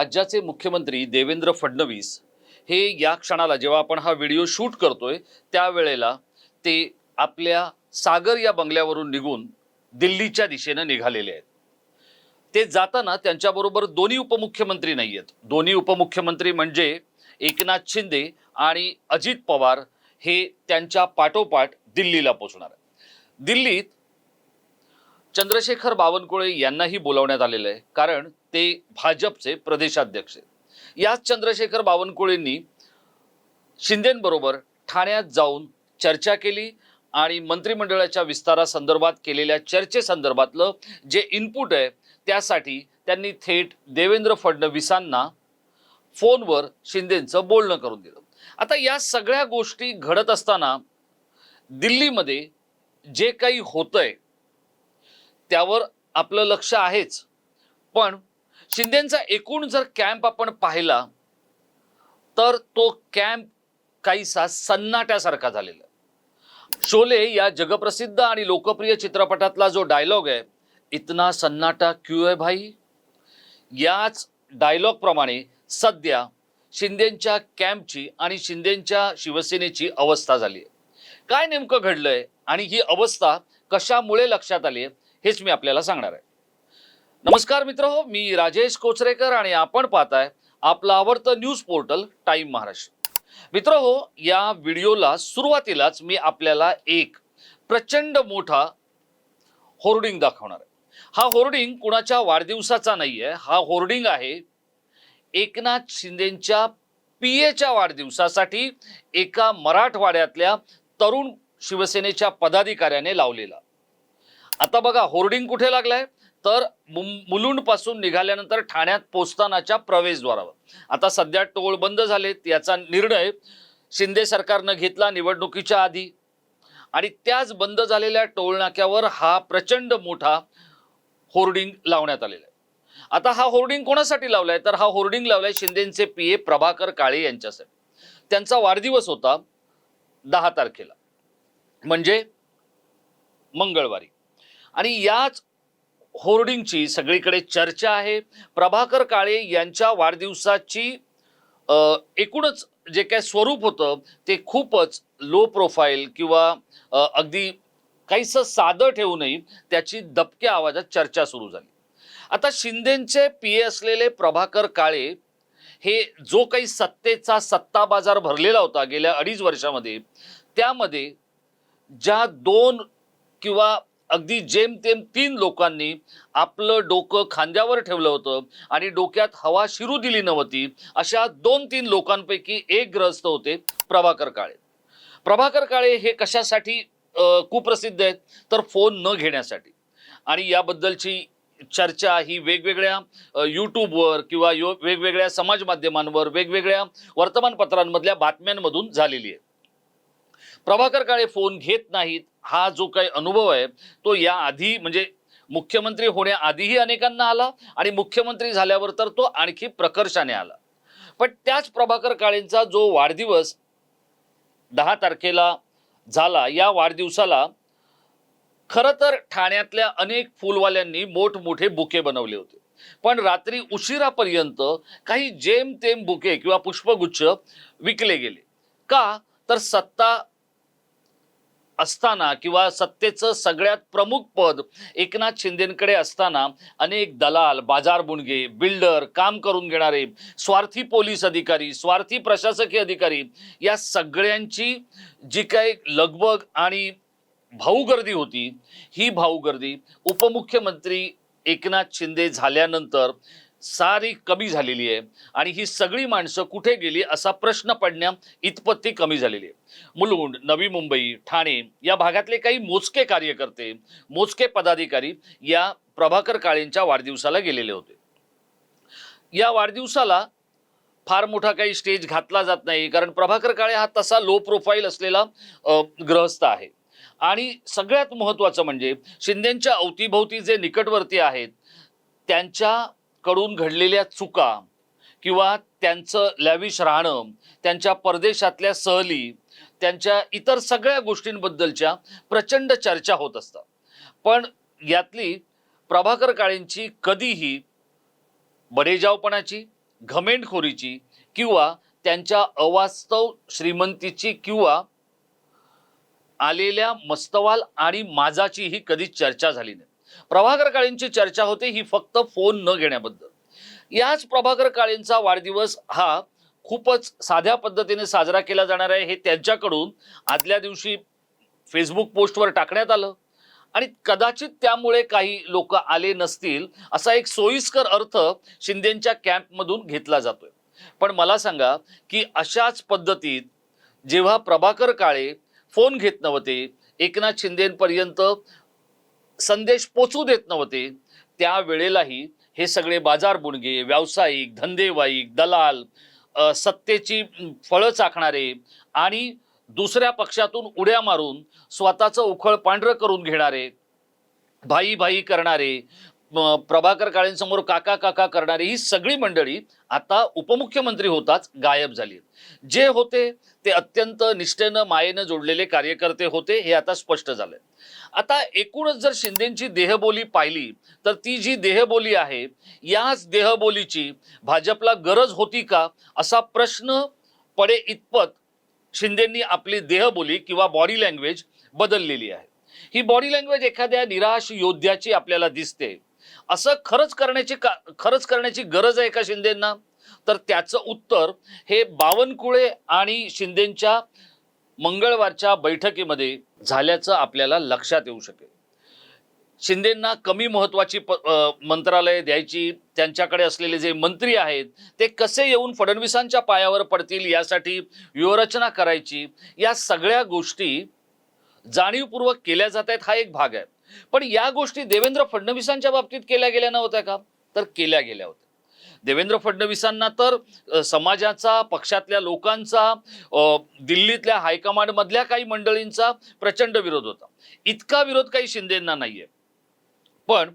राज्याचे मुख्यमंत्री देवेंद्र फडणवीस हे या क्षणाला जेव्हा आपण हा व्हिडिओ शूट करतोय त्यावेळेला ते आपल्या सागर या बंगल्यावरून निघून दिल्लीच्या दिशेनं निघालेले आहेत. ते जाताना त्यांच्याबरोबर दोन्ही उपमुख्यमंत्री नाही आहेत दोन्ही उपमुख्यमंत्री म्हणजे एकनाथ शिंदे आणि अजित पवार हे त्यांच्या पाठोपाठ दिल्लीला पोचणार दिल्लीत चंद्रशेखर बावनकुळे यांनाही बोलावण्यात आलेलं आहे. कारण ते भाजपचे प्रदेशाध्यक्ष आहेत. याच चंद्रशेखर बावनकुळेंनी शिंदेंबरोबर ठाण्यात जाऊन चर्चा केली आणि मंत्रिमंडळाच्या विस्तारासंदर्भात केलेल्या चर्चेसंदर्भातलं जे इनपुट आहे त्यासाठी त्यांनी थेट देवेंद्र फडणवीसांना फोनवर शिंदेंचं बोलणं करून दिलं. आता या सगळ्या गोष्टी घडत असताना दिल्लीमध्ये जे काही होतंय त्यावर आपलं लक्ष आहेच. पण शिंदेचा एकूण जर कॅम्प आपण पाहिला तर तो कॅम्प काहीसा सन्नाट्यासारखा झालेला शोले या जगप्रसिद्ध आणि लोकप्रिय चित्रपटातला जो डायलॉग आहे इतना सन्नाटा क्यू आहे भाई? याच डायलॉग प्रमाणे सध्या शिंदेच्या कॅम्पची आणि शिंदेच्या शिवसेनेची अवस्था झाली आहे. काय नेमकं घडलंय आणि ही अवस्था कशामुळे लक्षात आली आहे? हेच मी आपल्याला सांगणार आहे. नमस्कार मित्र हो मी राजेश कोचरेकर आणि आपण पाहताय आपलं आवडतं न्यूज पोर्टल टाइम महाराष्ट्र. मित्र हो या व्हिडिओला सुरुवातीलाच मी आपल्याला एक प्रचंड मोठा होर्डिंग दाखवणार आहे. हा होर्डिंग कुणाच्या वाढदिवसाचा नाही आहे हा होर्डिंग आहे एकनाथ शिंदेच्या पीएच्या वाढदिवसासाठी एका मराठवाड्यातल्या तरुण शिवसेनेच्या पदाधिकाऱ्याने लावलेला. आता बघा होर्डिंग कुठे लागलाय? तर मुलुंडपासून निघाल्यानंतर ठाण्यात पोचतानाच्या प्रवेशद्वारावर. आता सध्या टोळ बंद झालेत याचा निर्णय शिंदे सरकारनं घेतला निवडणुकीच्या आधी. आणि त्याच बंद झालेल्या टोळनाक्यावर हा प्रचंड मोठा होर्डिंग लावण्यात आलेला आहे. आता हा होर्डिंग कोणासाठी लावलाय? तर हा होर्डिंग लावलाय शिंदेचे पी ए प्रभाकर काळे यांच्यासाठी. त्यांचा वाढदिवस होता दहा तारखेला. म्हणजे मंगळवारी. आणि याच होर्डिंगची सगळीकडे चर्चा आहे. प्रभाकर काळे यांच्या वाढदिवसाची एकूणच जे काय स्वरूप होतं ते खूपच लो प्रोफाईल किंवा अगदी काहीसं साधं ठेवूनही त्याची दबक्या आवाजात चर्चा सुरू झाली. आता शिंदेचे पी ए असलेले प्रभाकर काळे हे जो काही सत्तेचा सत्ता बाजार भरलेला होता गेल्या अडीच वर्षामध्ये त्यामध्ये ज्या दोन किंवा अगदी जेमतेम तीन लोकांनी आपलं डोकं खांद्यावर ठेवलं होतं आणि डोक्यात हवा शिरू दिली नव्हती अशा दोन तीन लोकांपैकी एक ग्रस्त होते प्रभाकर काळे. प्रभाकर काळे हे कशासाठी कुप्रसिद्ध आहेत? तर फोन न घेण्यासाठी. आणि याबद्दलची चर्चा ही वेगवेगळ्या यूट्यूबवर किंवा यो वेगवेगळ्या समाज माध्यमांवर वेगवेगळ्या वर्तमानपत्रांमधल्या बातम्यांमधून झालेली आहे. प्रभाकर काळे फोन घेत नाहीत हा जो काही अनुभव आहे तो या आधी म्हणजे मुख्यमंत्री होण्याआधीही अनेकांना आला आणि मुख्यमंत्री झाल्यावर तर तो आणखी प्रकर्षाने आला. पण त्याच प्रभाकर काळेंचा जो वाढदिवस दहा तारखेला झाला या वाढदिवसाला खरं तर ठाण्यातल्या अनेक फुलवाल्यांनी मोठमोठे बुके बनवले होते. पण रात्री उशिरापर्यंत काही जेमतेम बुके किंवा पुष्पगुच्छ विकले गेले. का? तर सत्ता असताना किंवा सत्तेचं सगळ्यात प्रमुख पद एकनाथ शिंदेकडे असताना अनेक दलाल बाजार बुणगे बिल्डर काम करून घेणारे स्वार्थी पोलीस अधिकारी स्वार्थी प्रशासकीय अधिकारी या सगळ्यांची जी काही लगबग आणि भाऊगर्दी होती ही भाऊगर्दी उपमुख्यमंत्री एकनाथ शिंदे झाल्यानंतर सारी कमी झालेली आहे. आणि ही सगळी माणसं कुठे गेली असा प्रश्न पडण्या इतपत्ती कमी झालेली आहे. मुलुंड नवी मुंबई ठाणे या भागातले काही मोजके कार्यकर्ते मोजके पदाधिकारी या प्रभाकर काळेंच्या वाढदिवसाला गेलेले होते. या वाढदिवसाला फार मोठा काही स्टेज घातला जात नाही कारण प्रभाकर काळे हा तसा लो प्रोफाईल असलेला ग्रहस्थ आहे. आणि सगळ्यात महत्त्वाचं म्हणजे शिंदेच्या अवतीभोवती जे निकटवर्ती आहेत त्यांच्या कडून घडलेल्या चुका किंवा त्यांचं लॅविश राहणं त्यांच्या परदेशातल्या सहली त्यांच्या इतर सगळ्या गोष्टींबद्दलच्या प्रचंड चर्चा होत असतात. पण यातली प्रभाकर काळेंची कधीही बडेजावपणाची घमेंडखोरीची किंवा त्यांच्या अवास्तव श्रीमंतीची किंवा आलेल्या मस्तवाल आणि माझाचीही कधीच चर्चा झाली नाही. प्रभाकर काळेंची चर्चा होते ही फक्त फोन न घेण्याबद्दल. याच प्रभाकर काळेंचा वाढदिवस हा खूपच साध्या पद्धतीने साजरा केला जाणार आहे हे त्यांच्याकडून आदल्या दिवशी फेसबुक पोस्टवर टाकण्यात आलं. आणि कदाचित त्यामुळे काही लोक आले नसतील असा एक सोयीस्कर अर्थ शिंदेच्या कॅम्पमधून घेतला जातोय. पण मला सांगा की अशाच पद्धतीत जेव्हा प्रभाकर काळे फोन घेत नव्हते एकनाथ शिंदेपर्यंत संदेश पोचू देत नव्हते. त्या वेळेलाही हे सगळे बाजार बुणगे व्यावसायिक धंदेवाईक दलाल सत्तेची फळं चाखणारे आणि दुसऱ्या पक्षातून उड्या मारून स्वतःचं उखळ पांढरं करून घेणारे भाई भाई करणारे प्रभाकर काळेंसमोर काका काका करणारी ही सगळी मंडळी आता उपमुख्यमंत्री होताच गायब झाली जे होते ते अत्यंत निष्ठेनं मायेनं जोडलेले कार्यकर्ते होते हे आता स्पष्ट झालंय. आता एकूणच जर शिंदेची देहबोली पाहिली तर ती जी देहबोली आहे याच देहबोलीची भाजपला गरज होती का असा प्रश्न पडे इतपत शिंदेंनी आपली देहबोली किंवा बॉडी लँग्वेज बदललेली आहे. ही बॉडी लँग्वेज एखाद्या निराश योद्ध्याची आपल्याला दिसते असं खरंच करण्याची का खरंच करण्याची गरज आहे का शिंदेंना? तर त्याचं उत्तर हे बावनकुळे आणि शिंदेच्या मंगळवारच्या बैठकीमध्ये झाल्याचं आपल्याला लक्षात येऊ शकेल. शिंदेंना कमी महत्वाची प मंत्रालय द्यायची त्यांच्याकडे असलेले जे मंत्री आहेत ते कसे येऊन फडणवीसांच्या पायावर पडतील यासाठी व्यूहरचना करायची या सगळ्या गोष्टी जाणीवपूर्वक केल्या जात आहेत हा एक भाग आहे. पण या गोष्टी देवेंद्र फडणवीसांच्या बाबतीत केल्या गेल्या नव्हत्या का? तर केल्या गेल्या होत्या. देवेंद्र फडणवीसांना तर समाजाचा पक्षातल्या लोकांचा दिल्लीतल्या हायकमांड मधल्या काही मंडळींचा प्रचंड विरोध होता. इतका विरोध काही शिंदेंना नाहीये. पण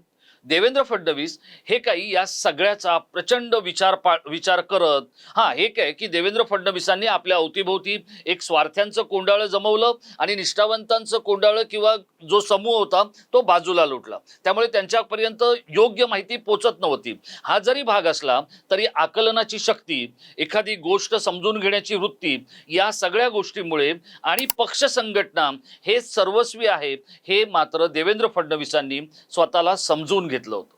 देवेंद्र फडणवीस हे काही या सगळ्याचा प्रचंड विचार पा विचार करत हां हे काय की देवेंद्र फडणवीसांनी आपल्या अवतीभोवती एक स्वार्थ्यांचं कोंडाळं जमवलं आणि निष्ठावंतांचं कोंडाळं किंवा जो समूह होता तो बाजूला लोटला. त्यामुळे त्यांच्यापर्यंत योग्य माहिती पोचत नव्हती. हा जरी भाग असला तरी आकलनाची शक्ती एखादी गोष्ट समजून घेण्याची वृत्ती या सगळ्या गोष्टीमुळे आणि पक्ष संघटना हे सर्वस्वी आहे हे मात्र देवेंद्र फडणवीसांनी स्वतःला समजून घेतलं. होतं.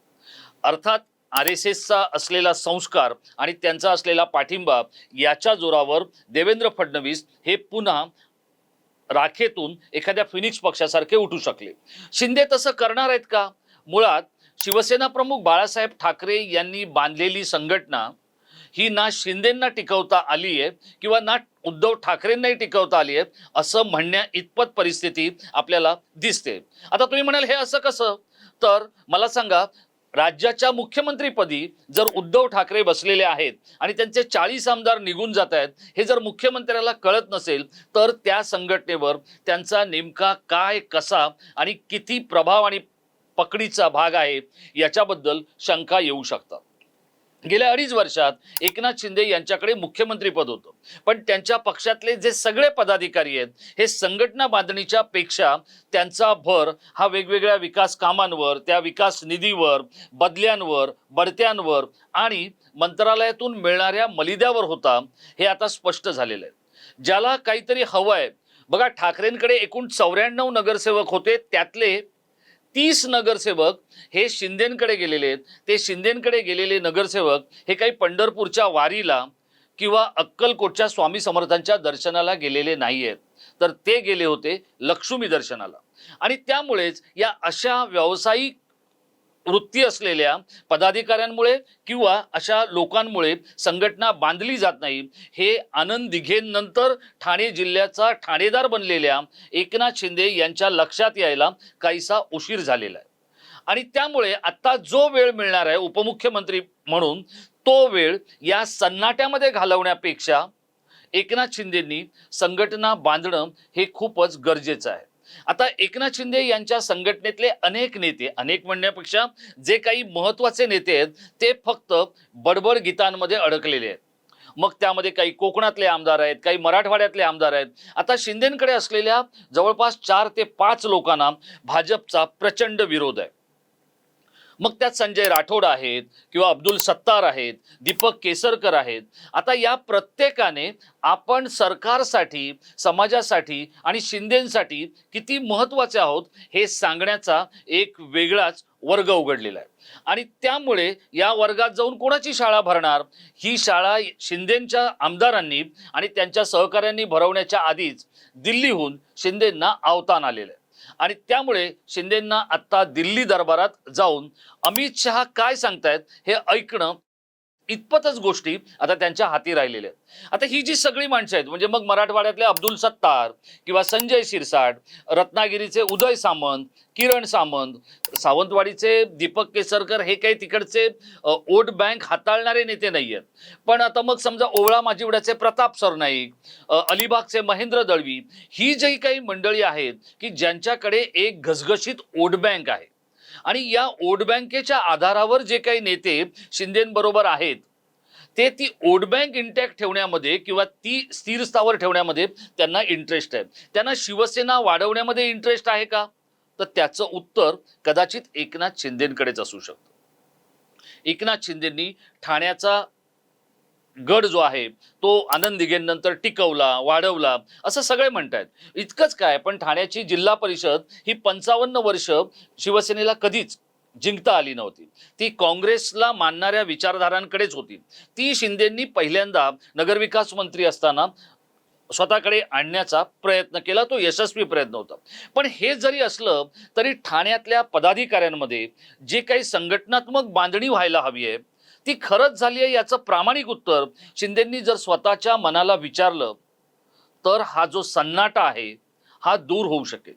अर्थात आर एस एसचा असलेला संस्कार आणि त्यांचा असलेला पाठिंबा याच्या जोरावर देवेंद्र फडणवीस हे पुन्हा राखेतून एखाद्या फिनिक्स पक्षासारखे उठू शकले. शिंदे तसं करणार आहेत का? मुळात शिवसेना प्रमुख बाळासाहेब ठाकरे यांनी बांधलेली संघटना ही ना शिंदेंना टिकवता आली आहे किंवा ना उद्धव ठाकरेंनाही टिकवता आली आहे असं म्हणण्या इतपत परिस्थिती आपल्याला दिसते. आता तुम्ही म्हणाल हे असं कसं? तर मला सांगा राज्याच्या मुख्यमंत्रीपदी जर उद्धव ठाकरे बसलेले आहेत आणि त्यांचे चाळीस आमदार निघून जात आहेत हे जर मुख्यमंत्र्याला कळत नसेल तर त्या संघटनेवर त्यांचा नेमका काय कसा आणि किती प्रभाव आणि पकडीचा भाग आहे याच्याबद्दल शंका येऊ शकतात. गेल्या अडीच वर्षात एकनाथ शिंदे यांच्याकडे मुख्यमंत्रीपद होतं. पण त्यांच्या पक्षातले जे सगळे पदाधिकारी आहेत हे संघटना बांधणीच्या पेक्षा त्यांचा भर हा वेगवेगळ्या विकास कामांवर त्या विकास निधीवर बदल्यांवर बढत्यांवर आणि मंत्रालयातून मिळणाऱ्या मलिद्यावर होता हे आता स्पष्ट झालेलं आहे. ज्याला काहीतरी हवं आहे. बघा ठाकरेंकडे एकूण चौऱ्याण्णव नगरसेवक होते त्यातले तीस नगरसेवक हे शिंदेकडे गेलेले आहेत. ते शिंदेकडे गेलेले नगरसेवक हे काही पंढरपूरच्या वारीला किंवा अक्कलकोटच्या स्वामी समर्थांच्या दर्शनाला गेलेले नाही आहेत तर ते गेले होते लक्ष्मी दर्शनाला. आणि त्यामुळेच या अशा व्यावसायिक वृत्ती असलेल्या पदाधिकाऱ्यांमुळे किंवा अशा लोकांमुळे संघटना बांधली जात नाही हे आनंद दिघेंनंतर ठाणे जिल्ह्याचा ठाणेदार बनलेल्या एकनाथ शिंदे यांच्या लक्षात यायला काहीसा उशीर झालेला आहे. आणि त्यामुळे आत्ता जो वेळ मिळणार आहे उपमुख्यमंत्री म्हणून तो वेळ या सन्नाट्यामध्ये घालवण्यापेक्षा एकनाथ शिंदेंनी संघटना बांधणं हे खूपच गरजेचं आहे. आता एकनाथ शिंदे यांच्या संघटनेतले अनेक नेते अनेक म्हणण्यापेक्षा जे काही महत्त्वाचे नेते आहेत ते फक्त बडबड गीतांमध्ये अडकलेले आहेत. मग त्यामध्ये काही कोकणातले आमदार आहेत काही मराठवाड्यातले आमदार आहेत. आता शिंदेकडे असलेल्या जवळपास चार ते पाच लोकांना भाजपचा प्रचंड विरोध आहे. मग त्यात संजय राठोड आहेत किंवा अब्दुल सत्तार आहेत दीपक केसरकर आहेत. आता या प्रत्येकाने आपण सरकारसाठी समाजासाठी आणि शिंदेसाठी किती महत्त्वाचे आहोत हे सांगण्याचा एक वेगळाच वर्ग उघडलेला आहे. आणि त्यामुळे या वर्गात जाऊन कोणाची शाळा भरणार? ही शाळा शिंदेच्या आमदारांनी आणि त्यांच्या सहकाऱ्यांनी भरवण्याच्या आधीच दिल्लीहून शिंदेंना आवतान आलेलं आहे. आणि त्यामुळे शिंदेंना आत्ता दिल्ली दरबारात जाऊन अमित शहा काय सांगतायत हे ऐकणं इतपतच गोष्टी आता त्यांच्या हाती राहिलेल्या आहेत. आता ही जी सगळी माणसं आहेत म्हणजे मग मराठवाड्यातले अब्दुल सत्तार किंवा संजय शिरसाट रत्नागिरीचे उदय सामंत किरण सामंत सावंतवाडीचे दीपक केसरकर हे काही तिकडचे वोट बँक हाताळणारे नेते नाही आहेत. पण आता मग समजा ओवळा माजिवड्याचे प्रताप सरनाईक अलिबागचे महेंद्र दळवी ही जी काही मंडळी आहेत की ज्यांच्याकडे एक घसघशीत वोट बँक आहे आणि या वोट बँकेच्या आधारावर जे काही नेते शिंदेबरोबर आहेत ते ती वोट बँक इंटॅक्ट ठेवण्यामध्ये किंवा ती स्थिर स्थावर ठेवण्यामध्ये त्यांना इंटरेस्ट आहे. त्यांना शिवसेना वाढवण्यामध्ये इंटरेस्ट आहे का? तर त्याचं उत्तर कदाचित एकनाथ शिंदेकडेच असू शकतं. एकनाथ शिंदेंनी ठाण्याचा गड जो आहे तो आनंद दिघेंनंतर टिकवला वाढवला असं सगळे म्हणतायत. इतकंच काय पण ठाण्याची जिल्हा परिषद ही पंचावन्न वर्ष शिवसेनेला कधीच जिंकता आली नव्हती. ती काँग्रेसला मानणाऱ्या विचारधारांकडेच होती. ती शिंदेंनी पहिल्यांदा नगरविकास मंत्री असताना स्वतःकडे आणण्याचा प्रयत्न केला तो यशस्वी प्रयत्न होता. पण हे जरी असलं तरी ठाण्यातल्या पदाधिकाऱ्यांमध्ये जे काही संघटनात्मक बांधणी व्हायला हवी आहे ती खरंच झाली आहे याचं प्रामाणिक उत्तर शिंदेंनी जर स्वतःच्या मनाला विचारलं तर हा जो सन्नाटा आहे हा दूर होऊ शकेल.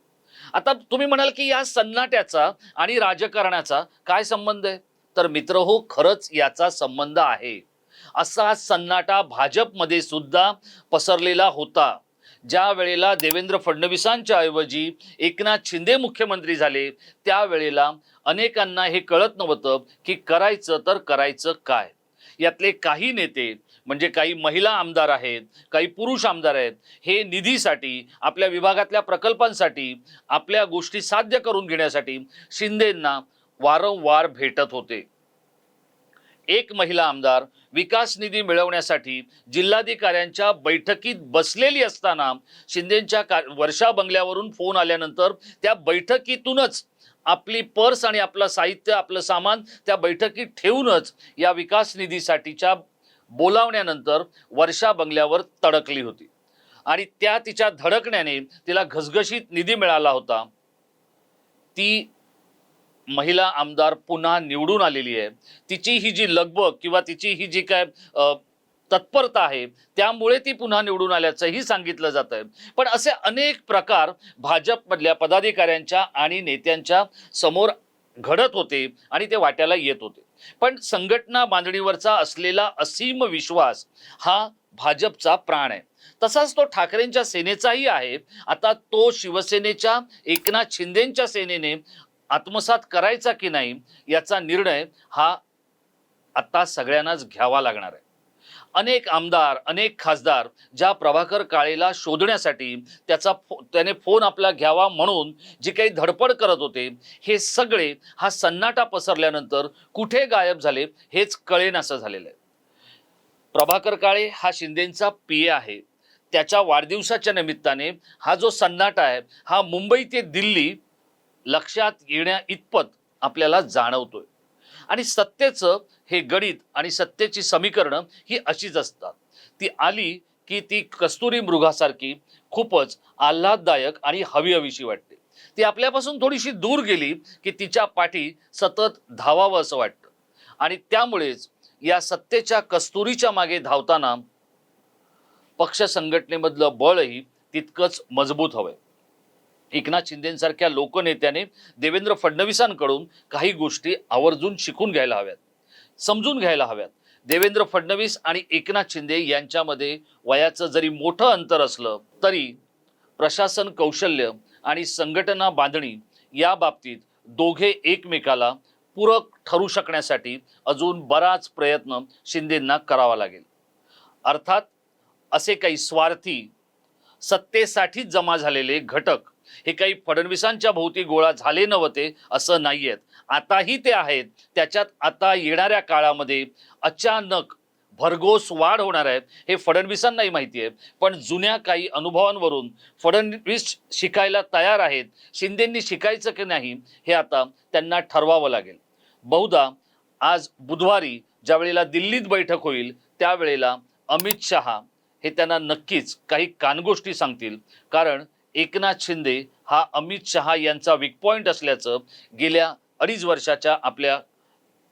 आता तुम्ही म्हणाल की या सन्नाट्याचा आणि राजकारणाचा काय संबंध आहे? तर मित्र हो खरंच याचा संबंध आहे. असा सन्नाटा भाजपमध्ये सुद्धा पसरलेला होता. ज्या वेळेला देवेंद्र फडणवीसांच्या ऐवजी एकनाथ शिंदे मुख्यमंत्री झाले त्यावेळेला अनेकांना हे कळत नव्हतं की करायचं तर करायचं काय. यातले काही नेते म्हणजे काही महिला आमदार आहेत काही पुरुष आमदार आहेत हे निधीसाठी आपल्या विभागातल्या प्रकल्पांसाठी आपल्या गोष्टी साध्य करून घेण्यासाठी शिंदेंना वारंवार भेटत होते. एक महिला आमदार विकास निधी मिळवण्यासाठी जिल्हाधिकाऱ्यांच्या बैठकीत बसलेली असताना शिंदेच्या का वर्षा बंगल्यावरून फोन आल्यानंतर त्या बैठकीतूनच आपली पर्स आणि आपलं साहित्य आपलं सामान त्या बैठकीत ठेवूनच या विकास निधीसाठीच्या बोलावण्यानंतर वर्षा बंगल्यावर तडकली होती. आणि त्या तिच्या धडकण्याने तिला घसघशीत निधी मिळाला होता. ती महिला आमदार पुन्हा निवडून आलेली आहे. तिची ही जी लगबग किंवा तिची ही जी काय तत्परता आहे त्यामुळे ती पुन्हा निवडून आल्याचंही सांगितलं जात आहे पण असे अनेक प्रकार भाजपमधल्या पदाधिकाऱ्यांच्या आणि नेत्यांच्या समोर घडत होते आणि ते वाट्याला येत होते. पण संघटना बांधणीवरचा असलेला असीम विश्वास हा भाजपचा प्राण आहे. तसाच तो ठाकरेंच्या सेनेचाही आहे. आता तो शिवसेनेच्या एकनाथ शिंदेच्या सेनेने आत्मसात करायचा की नाही याचा निर्णय हा आत्ता सगळ्यांनाच घ्यावा लागणार आहे. अनेक आमदार अनेक खासदार ज्या प्रभाकर काळेला शोधण्यासाठी त्याचा फो त्याने फोन आपला घ्यावा म्हणून जी काही धडपड करत होते हे सगळे हा सन्नाटा पसरल्यानंतर कुठे गायब झाले हेच कळेनासं झालेलं आहे. प्रभाकर काळे हा शिंदेचा पी आहे. त्याच्या वाढदिवसाच्या निमित्ताने हा जो सन्नाटा आहे हा मुंबई ते दिल्ली लक्षात येण्या इतपत आपल्याला जाणवतोय. आणि सत्तेचं हे गणित आणि सत्तेची समीकरणं ही अशीच असतात. ती आली की ती कस्तुरी मृगासारखी खूपच आल्हाददायक आणि हवी हवीशी वाटते. ती आपल्यापासून थोडीशी दूर गेली की तिच्या पाठी सतत धावावं असं वाटतं. आणि त्यामुळेच या सत्तेच्या कस्तुरीच्या मागे धावताना पक्ष संघटनेमधलं बळही तितकंच मजबूत हवंय. एकनाथ शिंदेसारख्या लोकनेत्याने देवेंद्र फडणवीसांकडून काही गोष्टी आवर्जून शिकून घ्यायला हव्यात समजून घ्यायला हव्यात. देवेंद्र फडणवीस आणि एकनाथ शिंदे यांच्यामध्ये वयाचं जरी मोठं अंतर असलं तरी प्रशासन कौशल्य आणि संघटना बांधणी या बाबतीत दोघे एकमेकाला पूरक ठरू शकण्यासाठी अजून बराच प्रयत्न शिंदेंना करावा लागेल. अर्थात असे काही स्वार्थी सत्तेसाठीच जमा झालेले घटक हे काही फडणवीसांच्या भोवती गोळा झाले नव्हते असं नाही आहेत आताही ते आहेत. त्याच्यात आता येणाऱ्या काळामध्ये अचानक भरघोस वाढ होणार आहे हे फडणवीसांनाही माहिती आहे. पण जुन्या काही अनुभवांवरून फडणवीस शिकायला तयार आहेत. शिंदेंनी शिकायचं की नाही हे आता त्यांना ठरवावं लागेल. बहुधा आज बुधवारी ज्या वेळेला दिल्लीत बैठक होईल त्यावेळेला अमित शहा हे त्यांना नक्कीच काही कानगोष्टी सांगतील. कारण एकनाथ शिंदे हा अमित शहा यांचा वीक पॉईंट असल्याचं गेल्या अडीच वर्षाच्या आपल्या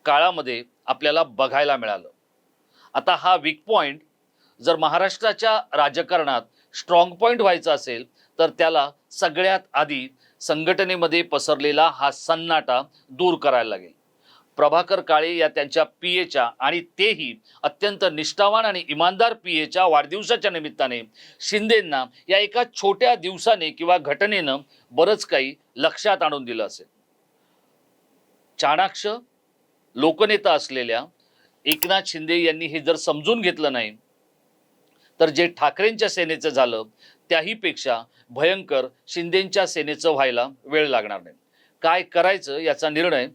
काळामध्ये आपल्याला बघायला मिळालं. आता हा वीक पॉईंट जर महाराष्ट्राच्या राजकारणात स्ट्रॉंग पॉईंट व्हायचा असेल तर त्याला सगळ्यात आधी संघटनेमध्ये पसरलेला हा सन्नाटा दूर करायला लागेल. प्रभाकर काळे या त्यांच्या पी एच्या आणि तेही अत्यंत निष्ठावान आणि इमानदार पी एच्या वाढदिवसाच्या निमित्ताने शिंदेंना या एका छोट्या दिवसाने किंवा घटनेनं बरंच काही लक्षात आणून दिलं असेल. चाणाक्ष लोकनेता असलेल्या एकनाथ शिंदे यांनी हे जर समजून घेतलं नाही तर जे ठाकरेंच्या सेनेचं झालं त्याहीपेक्षा भयंकर शिंदेंच्या सेनेचं व्हायला वेळ लागणार नाही. काय करायचं याचा निर्णय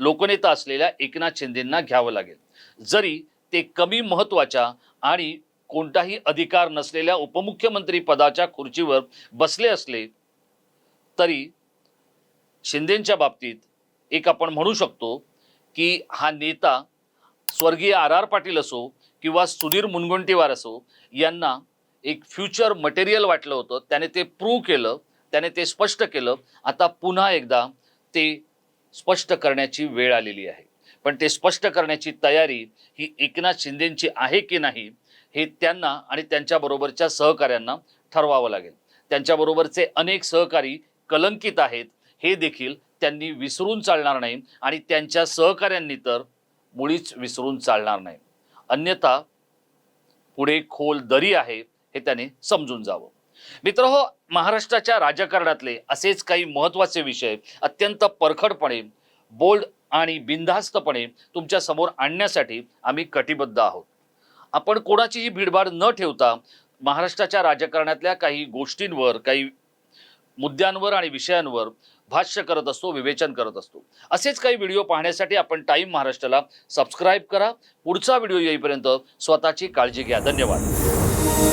लोकनेता असलेल्या एकनाथ शिंदेंना घ्यावं लागेल. जरी ते कमी महत्त्वाच्या आणि कोणताही अधिकार नसलेल्या उपमुख्यमंत्री पदाच्या खुर्चीवर बसले असले तरी शिंदेंच्या बाबतीत एक आपण म्हणू शकतो की हा नेता स्वर्गीय आर आर पाटील असो किंवा सुधीर मुनगंटीवार असो यांना एक फ्युचर मटेरियल वाटलं होतं. त्याने ते प्रूव्ह केलं त्याने ते स्पष्ट केलं. आता पुन्हा एकदा ते स्पष्ट करण्याची वेळ आलेली आहे. पण ते स्पष्ट करण्याची तयारी ही एकनाथ शिंदेंची आहे की नाही हे त्यांना आणि त्यांच्याबरोबरच्या सहकाऱ्यांना ठरवावं लागेल. त्यांच्याबरोबरचे अनेक सहकारी कलंकित आहेत हे देखील त्यांनी विसरून चालणार नाही आणि त्यांच्या सहकाऱ्यांनी तर मुळीच विसरून चालणार नाही. अन्यथा पुढे खोल दरी आहे हे त्याने समजून जावं. मित्र हो महाराष्ट्राच्या राजकारणातले असेच काही महत्त्वाचे विषय अत्यंत परखडपणे बोल्ड आणि बिनधास्तपणे तुमच्यासमोर आणण्यासाठी आम्ही कटिबद्ध आहोत. आपण कोणाचीही भीडभाड न ठेवता महाराष्ट्राच्या राजकारणातल्या काही गोष्टींवर काही मुद्द्यांवर आणि विषयांवर भाष्य करत असतो विवेचन करत असतो. असेच काही व्हिडिओ पाहण्यासाठी आपण टाईम महाराष्ट्राला सबस्क्राईब करा. पुढचा व्हिडिओ येईपर्यंत स्वतःची काळजी घ्या. धन्यवाद.